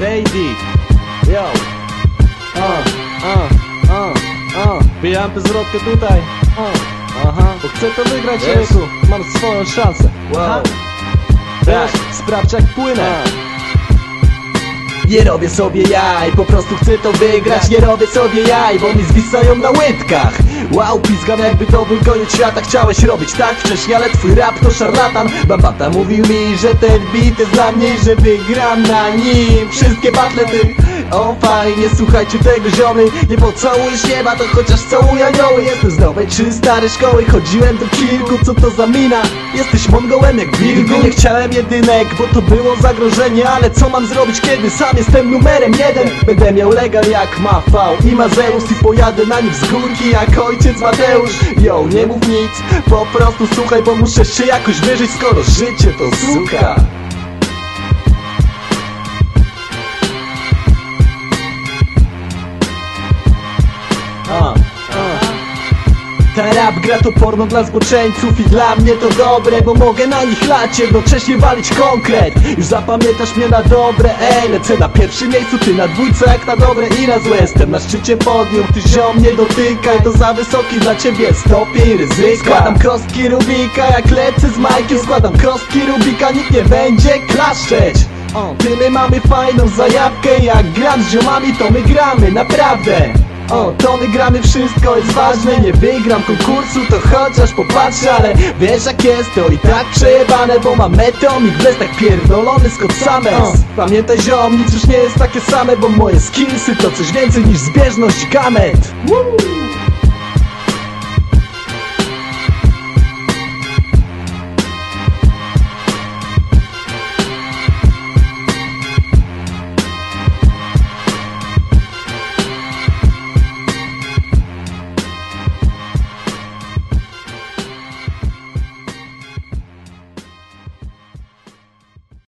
Lady Yo. Uh, uh, uh, uh. Bijam zwrotkę tutaj. Uh. Aha, bo chcę to wygrać Yes. Mam swoją szansę. Wow. Wiesz, sprawdź jak płynę. Nie robię sobie jaj, po prostu chcę to wygrać. Nie robię sobie jaj, bo mi zwisają na łydkach Wow, pizgam jakby to był koniec świata. Chciałeś robić tak wcześniej, ale twój rap to szarlatan. Bambata mówił mi, że ten beat jest dla mnie Że wygram na nim. Wszystkie battle ty O fajnie, słuchajcie tego ziomy. Nie pocałujesz nieba, to chociaż całuj anioły. Jestem z nowej czy starej szkoły. Chodziłem do kilku, co to za mina? Jesteś mongołem jak Virgo Nie chciałem jedynek, bo to było zagrożenie Ale co mam zrobić, kiedy sam jestem numerem jeden? Będę miał legal jak ma V i ma Zeus I pojadę na nim z górki jak ojciec Mateusz. Yo, nie mów nic, po prostu słuchaj Bo muszę się jakoś wyżyć, skoro życie to suka rap gra to porno dla zboczeńców i dla mnie to dobre Bo mogę na nich lać, jednocześnie walić konkret. Już zapamiętasz mnie na dobre, ej Lecę na pierwszym miejscu, ty na dwójce jak na dobre i na złe. Jestem na szczycie podium, ty ziom nie dotykaj To za wysoki dla ciebie stopień ryzyka. Składam kostki Rubika jak lecę z Majkiem Składam kostki Rubika, nikt nie będzie klaszczeć. O, ty my mamy fajną zajawkę Jak gram z ziomami to my gramy, naprawdę o, to my gramy wszystko jest ważne Nie wygram konkursu to chociaż popatrzę Ale wiesz jak jest to i tak przejebane Bo mam metomik bez tak pierdolony z Sames Pamiętaj ziom, nic już nie jest takie same Bo moje skillsy to coś więcej niż zbieżność gamet!